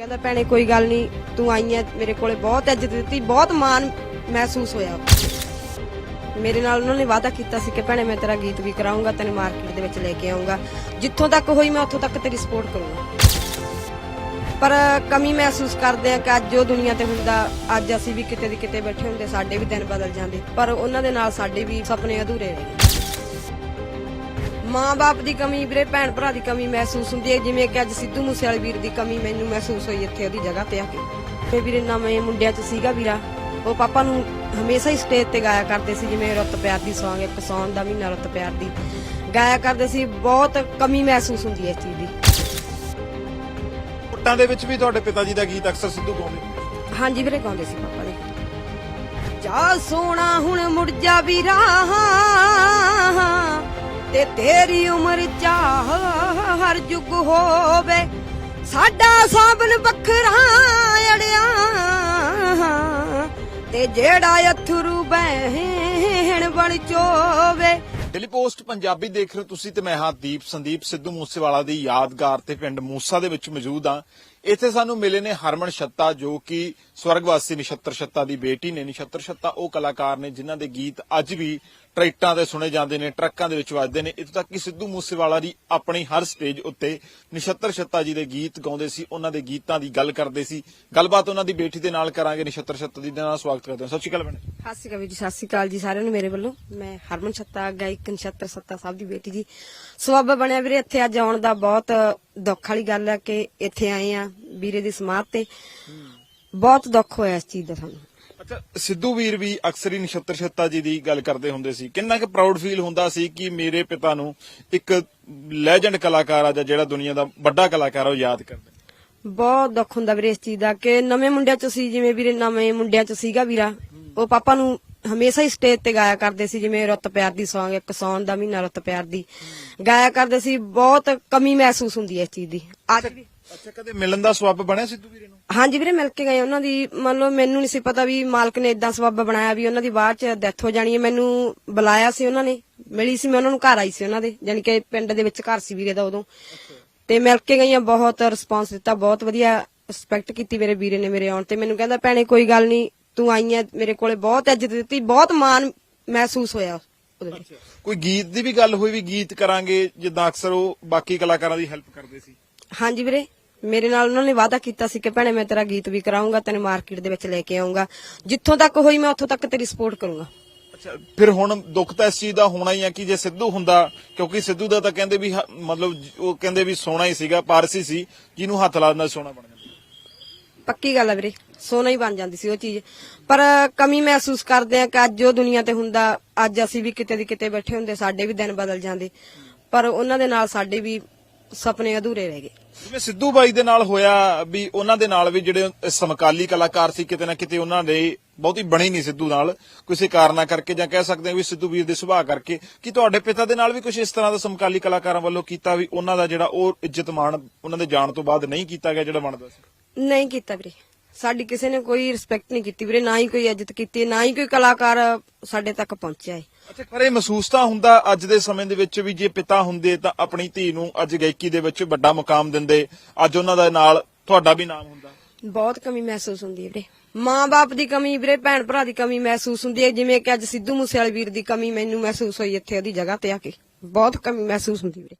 ਕਹਿੰਦਾ, ਭੈਣੇ, ਕੋਈ ਗੱਲ ਨਹੀਂ ਤੂੰ ਆਈ ਐ, ਮੇਰੇ ਕੋਲੇ ਬਹੁਤ ਇੱਜ਼ਤ ਦਿੱਤੀ, ਬਹੁਤ ਮਾਣ ਮਹਿਸੂਸ ਹੋਇਆ ਮੇਰੇ ਨਾਲ ਉਹਨਾਂ ਨੇ ਵਾਅਦਾ ਕੀਤਾ ਸੀ ਕਿ, ਭੈਣੇ, ਮੈਂ ਤੇਰਾ ਗੀਤ ਵੀ ਕਰਾਉਂਗਾ ਤੈਨੂੰ ਮਾਰਕੀਟ ਦੇ ਵਿੱਚ ਲੈ ਕੇ ਆਉਂਗਾ ਜਿੱਥੋਂ ਤੱਕ ਹੋਈ, ਮੈਂ ਉੱਥੋਂ ਤੱਕ ਤੇਰੀ ਸਪੋਰਟ ਕਰੂੰਗਾ। ਪਰ ਕਮੀ ਮਹਿਸੂਸ ਕਰਦੇ ਆ ਕਿ ਅੱਜ ਜੋ ਦੁਨੀਆ ਤੇ ਹੁੰਦਾ, ਅੱਜ ਅਸੀਂ ਵੀ ਕਿਤੇ ਦੀ ਕਿਤੇ ਬੈਠੇ ਹੁੰਦੇ, ਸਾਡੇ ਵੀ ਦਿਨ ਬਦਲ ਜਾਂਦੇ, ਪਰ ਉਹਨਾਂ ਦੇ ਨਾਲ ਸਾਡੇ ਵੀ ਸੁਪਨੇ ਅਧੂਰੇ ਰਹਿ ਗਏ। ਮਾਂ-ਬਾਪ ਦੀ ਕਮੀ ਵੀਰੇ ਭੈਣ ਭਰਾ ਦੀ ਕਮੀ ਮਹਿਸੂਸ ਹੁੰਦੀ ਹੈ। ਜਿਵੇਂ ਕਿ ਅੱਜ ਸਿੱਧੂ ਮੂਸੇਵਾਲੇ ਵੀਰ ਦੀ ਕਮੀ ਮੈਨੂੰ ਮਹਿਸੂਸ ਹੋਈ ਇੱਥੇ ਉਹਦੀ ਜਗ੍ਹਾ ਤੇ ਆ ਕੇ। ਤੇ ਵੀਰੇ ਨਵੇਂ ਮੁੰਡਿਆਂ 'ਚ ਸੀਗਾ ਵੀਰਾ। ਉਹ ਪਾਪਾ ਨੂੰ ਹਮੇਸ਼ਾ ਹੀ ਸਟੇਜ ਤੇ ਗਾਇਆ ਕਰਦੇ ਸੀ ਜਿਵੇਂ ਰੁੱਤ ਪਿਆਰ ਦੀ Song ਇੱਕ ਸੌਣ ਦਾ ਮਹੀਨਾ ਰੁੱਤ ਪਿਆਰ ਦੀ। ਗਾਇਆ ਕਰਦੇ ਸੀ ਬਹੁਤ ਕਮੀ ਮਹਿਸੂਸ ਹੁੰਦੀ ਹੈ ਇਸ ਚੀਜ਼ ਦੀ। ਪੁੱਟਾਂ ਦੇ ਵਿੱਚ ਵੀ ਤੁਹਾਡੇ ਪਿਤਾ ਜੀ ਦਾ ਗੀਤ ਅਕਸਰ ਸਿੱਧੂ ਗਾਉਂਦੇ ਹਾਂਜੀ ਵੀਰੇ ਗਾਉਂਦੇ ਸੀ ਪਾਪਾ ਦੇ ਜਾ ਸੋਣਾ ਹੁਣ ਮੁੜ ਜਾ ਵੀਰਾ। ਤੇ ਤੇਰੀ ਉਮਰ ਚਾਹ ਹਰ ਜੁਗ ਹੋਵੇ। ਸਾਡਾ ਸਾਬਨ ਵੱਖਰਾ ਅੜਿਆ। ਤੇ ਜਿਹੜਾ ਅਥਰੂ ਬਹਿਣ ਬਣ ਚੋਵੇ। ਡੇਲੀ ਪੋਸਟ ਪੰਜਾਬੀ ਦੇਖ ਰਹੇ ਹੋ ਤੁਸੀਂ ਤੇ ਮੈਂ ਹਾਂ ਦੀਪ, ਸੰਦੀਪ ਸਿੱਧੂ ਮੂਸੇਵਾਲਾ ਦੀ ਯਾਦਗਾਰ ਤੇ ਪਿੰਡ ਮੂਸਾ ਦੇ ਵਿੱਚ ਮੌਜੂਦ ਆ ਇੱਥੇ ਸਾਨੂੰ ਮਿਲੇ ਨੇ ਹਰਮਨ ਛੱਤਾ, ਜੋ ਕਿ ਸਵਰਗਵਾਸੀ ਨਛੱਤਰ ਛੱਤਾ ਦੀ ਬੇਟੀ ਨੇ। ਨਛੱਤਰ ਛੱਤਾ ਉਹ ਕਲਾਕਾਰ ਨੇ, ਜਿਨ੍ਹਾਂ ਦੇ ਗੀਤ ਅੱਜ ਵੀ ਟਰੈਕਟਾਂ ਤੇ ਸੁਣੇ ਜਾਂਦੇ ਨੇ ਟਰੱਕਾਂ ਦੇ ਵਿੱਚ ਵੱਜਦੇ ਨੇ। ਇੱਥੋਂ ਤੱਕ ਕਿ ਸਿੱਧੂ ਮੂਸੇਵਾਲਾ ਦੀ ਆਪਣੀ ਹਰ ਸਟੇਜ ਉੱਤੇ ਨਛੱਤਰ ਛੱਤਾ ਜੀ ਦੇ ਗੀਤ ਗਾਉਂਦੇ ਸੀ ਉਹਨਾਂ ਦੇ ਗੀਤਾਂ ਦੀ ਗੱਲ ਕਰਦੇ ਸੀ। ਗੱਲਬਾਤ ਉਹਨਾਂ ਦੀ ਬੇਟੀ ਦੇ ਨਾਲ ਕਰਾਂਗੇ ਨਛੱਤਰ ਛੱਤਾ ਜੀ ਦੇ ਨਾਲ ਸਵਾਗਤ ਕਰਦੇ ਹਾਂ। ਸਤਿ ਸ਼੍ਰੀ ਅਕਾਲ ਭੈਣੇ ਸਤਿ ਸ਼੍ਰੀ ਅਕਾਲ ਜੀ ਸਤਿ ਸ਼੍ਰੀ ਅਕਾਲ ਜੀ ਸਾਰਿਆਂ ਨੂੰ ਮੇਰੇ ਵੱਲੋਂ। ਮੈਂ ਹਰਮਨ ਛੱਤਾ ਗਾਇਕ ਨਛੱਤਰ ਸੱਤਾ ਸਾਹਿਬ ਦੀ ਬੇਟੀ ਜੀ। ਸਵਾਬ ਬਣਿਆ ਵੀਰੇ ਇੱਥੇ ਅੱਜ ਆਉਣ ਦਾ ਬਹੁਤ ਦੁੱਖ ਵਾਲੀ ਗੱਲ ਹੈ ਕਿ ਇੱਥੇ ਆਏ ਆ ਵੀਰੇ ਦੀ ਸਮਾਧ ਤੇ। ਬਹੁਤ ਦੁੱਖ ਹੋਇਆ ਇਸ ਚੀਜ਼ ਦਾ ਸਾਨੂੰ। ਸਿੱਧੂ ਵੀਰ ਵੀ ਅਕਸਰ ਹੀ ਨਛੱਤਰ ਛੱਤਾ ਜੀ ਦੀ ਗੱਲ ਕਰਦੇ ਹੁੰਦੇ ਸੀ। ਕਿੰਨਾ ਕੁ ਪ੍ਰਾਊਡ ਫੀਲ ਹੁੰਦਾ ਸੀ ਕਿ ਮੇਰੇ ਪਿਤਾ ਨੂੰ ਇੱਕ ਲੈਜੈਂਡ ਕਲਾਕਾਰ ਆ ਜਿਹੜਾ ਦੁਨੀਆ ਦਾ ਵੱਡਾ ਕਲਾਕਾਰ ਆ ਉਹ ਯਾਦ ਕਰਦੇ ਬਹੁਤ ਦੁੱਖ ਹੁੰਦਾ ਵੀਰੇ ਇਸ ਚੀਜ਼ ਦਾ ਕਿ ਨਵੇਂ ਮੁੰਡਿਆਂ ਚ ਸੀ ਜਿਵੇਂ ਵੀਰੇ ਨਵੇਂ ਮੁੰਡਿਆਂ ਚ ਸੀਗਾ ਵੀਰਾ, ਉਹ ਪਾਪਾ ਨੂੰ ਹਮੇਸ਼ਾ ਹੀ ਸਟੇਜ ਤੇ ਗਾਇਆ ਕਰਦੇ ਸੀ, ਜਿਵੇਂ ਰੁੱਤ ਪਿਆਰ ਦੀ Song, ਇੱਕ ਸੌਣ ਦਾ ਮਹੀਨਾ ਰੁੱਤ ਪਿਆਰ ਦੀ। ਗਾਇਆ ਕਰਦੇ ਸੀ, ਬਹੁਤ ਕਮੀ ਮਹਿਸੂਸ ਹੁੰਦੀ ਹੈ ਇਸ ਚੀਜ਼ ਦੀ। ਅੱਜ ਵੀ ਅੱਛਾ ਕਦੇ ਮਿਲਣ ਦਾ ਸਬੱਬ ਬਣਿਆ ਸਿੱਧੂ ਵੀਰੇ ਨੂੰ? ਹਾਂਜੀ ਵੀਰੇ ਮਿਲ ਕੇ ਗਏ ਉਹਨਾਂ ਦੀ। ਮੰਨ ਲਓ ਮੈਨੂੰ ਨਹੀਂ ਸੀ ਪਤਾ ਵੀ ਮਾਲਕ ਨੇ ਇਦਾਂ ਸਬੱਬ ਬਣਾਇਆ ਵੀ ਉਹਨਾਂ ਦੀ ਬਾਅਦ ਚ ਡੈਥ ਹੋ ਜਾਣੀ ਹੈ। ਮੈਨੂੰ ਬੁਲਾਇਆ ਸੀ ਉਹਨਾਂ ਨੇ। ਮਿਲੀ ਸੀ ਮੈਂ ਉਹਨਾਂ ਨੂੰ ਘਰ ਆਈ ਸੀ ਉਹਨਾਂ ਦੇ। ਯਾਨੀ ਕਿ ਪਿੰਡ ਦੇ ਵਿੱਚ ਘਰ ਸੀ ਵੀਰੇ ਦਾ ਉਦੋਂ। ਤੇ ਮਿਲ ਕੇ ਗਈਆਂ ਬਹੁਤ ਰਿਸਪਾਂਸ ਦਿੱਤਾ ਬਹੁਤ ਵਧੀਆ ਰਿਸਪੈਕਟ ਕੀਤੀ ਮੇਰੇ ਵੀਰੇ ਨੇ ਮੇਰੇ ਆਉਣ ਤੇ। ਮੈਨੂੰ ਕਹਿੰਦਾ ਭੈਣੇ ਕੋਈ ਗੱਲ ਨਹੀਂ ਤੂੰ ਆਈ ਐ ਮੇਰੇ ਕੋਲੇ ਬਹੁਤ ਇੱਜ਼ਤ ਦਿੱਤੀ ਬਹੁਤ ਮਾਣ ਮਹਿਸੂਸ ਹੋਇਆ ਉਹਦੇ ਵਿੱਚ। ਕੋਈ ਗੀਤ ਦੀ ਵੀ ਗੱਲ ਹੋਈ ਵੀ ਗੀਤ ਕਰਾਂਗੇ ਜਿੱਦਾਂ ਅਕਸਰ ਉਹ ਬਾਕੀ ਕਲਾਕਾਰਾਂ ਦੀ ਹੈਲਪ ਕਰਦੇ ਸੀ? ਹਾਂਜੀ ਵੀਰੇ ਮੇਰੇ ਨਾਲ ਉਹਨਾਂ ਨੇ ਵਾਅਦਾ ਕੀਤਾ ਸੀ ਕਿ ਭੈਣੇ ਮੈਂ ਤੇਰਾ ਗੀਤ ਵੀ ਕਰਾਉਂਗਾ ਤੈਨੂੰ ਮਾਰਕੀਟ ਦੇ ਵਿੱਚ ਲੈ ਕੇ ਆਉਂਗਾ ਜਿੱਥੋਂ ਤੱਕ ਹੋਈ ਮੈਂ ਉੱਥੋਂ ਤੱਕ ਤੇਰੀ ਸਪੋਰਟ ਕਰੂੰਗਾ। ਅੱਛਾ ਫਿਰ ਹੁਣ ਦੁੱਖ ਤਾਂ ਇਸ ਚੀਜ਼ ਦਾ ਹੋਣਾ ਹੀ ਆ ਕਿ ਜੇ ਸਿੱਧੂ ਹੁੰਦਾ ਕਿਉਂਕਿ ਸਿੱਧੂ ਦਾ ਤਾਂ ਕਹਿੰਦੇ ਵੀ ਹ- ਮਤਲਬ ਉਹ ਕਹਿੰਦੇ ਵੀ ਸੋਨਾ ਹੀ ਸੀਗਾ ਪਾਰਸੀ ਸੀ ਜਿਹਨੂੰ ਹੱਥ ਲਾ ਦਿੰਦਾ ਸੋਨਾ ਬਣ ਜਾਂਦਾ। ਪੱਕੀ ਗੱਲ ਹੈ ਵੀਰੇ ਸੋਨਾ ਹੀ ਬਣ ਜਾਂਦੀ ਸੀ ਉਹ ਚੀਜ਼। ਪਰ ਕਮੀ ਮਹਿਸੂਸ ਕਰਦੇ ਆ ਕਿ ਅੱਜ ਜੋ ਦੁਨੀਆ ਤੇ ਹੁੰਦਾ ਅੱਜ ਅਸੀਂ ਵੀ ਕਿਤੇ ਦੀ ਕਿਤੇ ਬੈਠੇ ਹੁੰਦੇ ਸਾਡੇ ਵੀ ਦਿਨ ਬਦਲ ਜਾਂਦੇ। ਪਰ ਉਹਨਾਂ ਦੇ ਨਾਲ ਸਾਡੇ ਵੀ ਸੁਪਨੇ ਅਧੂਰੇ ਰਹਿ ਗਏ। ਜਿਵੇਂ ਸਿੱਧੂ ਬਾਈ ਦੇ ਨਾਲ ਹੋਇਆ ਵੀ ਉਹਨਾਂ ਦੇ ਨਾਲ ਵੀ ਜਿਹੜੇ ਸਮਕਾਲੀ ਕਲਾਕਾਰ ਸੀ, ਕਿਤੇ ਨਾ ਕਿਤੇ ਉਹਨਾਂ ਦੇ ਬਹੁਤੀ ਬਣੀ ਨਹੀਂ ਸਿੱਧੂ ਨਾਲ। ਕਿਸੇ ਕਾਰਨਾ ਕਰਕੇ ਜਾਂ ਕਹਿ ਸਕਦੇ ਹਾਂ ਵੀ ਸਿੱਧੂ ਵੀਰ ਦੇ ਸੁਭਾਅ ਕਰਕੇ। ਕਿ ਤੁਹਾਡੇ ਪਿਤਾ ਦੇ ਨਾਲ ਵੀ ਕੁਝ ਇਸ ਤਰ੍ਹਾਂ ਦਾ ਸਮਕਾਲੀ ਕਲਾਕਾਰਾਂ ਵੱਲੋਂ ਕੀਤਾ ਵੀ ਉਹਨਾਂ ਦਾ ਜਿਹੜਾ ਉਹ ਇੱਜ਼ਤ ਮਾਣ ਉਹਨਾਂ ਦੇ ਜਾਣ ਤੋਂ ਬਾਅਦ ਨਹੀਂ ਕੀਤਾ ਗਿਆ ਜਿਹੜਾ ਬਣਦਾ ਸੀ? ਨਹੀਂ ਕੀਤਾ ਵੀਰੇ। ਸਾਡੀ ਕਿਸੇ ਨੇ ਕੋਈ ਰਿਸਪੈਕਟ ਨਹੀਂ ਕੀਤੀ ਵੀਰੇ ਨਾ ਹੀ ਕੋਈ ਇੱਜ਼ਤ ਕੀਤੀ ਨਾ ਹੀ ਕੋਈ ਕਲਾਕਾਰ ਸਾਡੇ ਤੱਕ ਪਹੁੰਚਿਆ ਹੈ ਅੱਛਾ ਪਰ ਇਹ ਮਹਿਸੂਸ ਤਾਂ ਹੁੰਦਾ ਅੱਜ ਦੇ ਸਮੇਂ ਦੇ ਵਿੱਚ ਵੀ ਜੇ ਪਿਤਾ ਹੁੰਦੇ ਤਾਂ ਆਪਣੀ ਧੀ ਨੂੰ ਅੱਜ ਗਾਇਕੀ ਦੇ ਵਿੱਚ ਵੱਡਾ ਮੁਕਾਮ ਦਿੰਦੇ ਅੱਜ ਉਹਨਾਂ ਦਾ ਨਾਲ ਤੁਹਾਡਾ ਵੀ ਨਾਮ ਹੁੰਦਾ। ਬਹੁਤ ਕਮੀ ਮਹਿਸੂਸ ਹੁੰਦੀ ਹੈ ਵੀਰੇ। ਮਾਂ-ਬਾਪ ਦੀ ਕਮੀ ਵੀਰੇ ਭੈਣ ਭਰਾ ਦੀ ਕਮੀ ਮਹਿਸੂਸ ਹੁੰਦੀ ਹੈ ਜਿਵੇਂ ਕਿ ਅੱਜ ਸਿੱਧੂ ਮੂਸੇਵਾਲੇ ਵੀਰ ਦੀ ਕਮੀ ਮੈਨੂੰ ਮਹਿਸੂਸ ਹੋਈ ਇੱਥੇ ਉਹਦੀ ਜਗ੍ਹਾ ਤੇ ਆ ਕੇ। ਬਹੁਤ ਕਮੀ ਮਹਿਸੂਸ ਹੁੰਦੀ ਵੀਰੇ।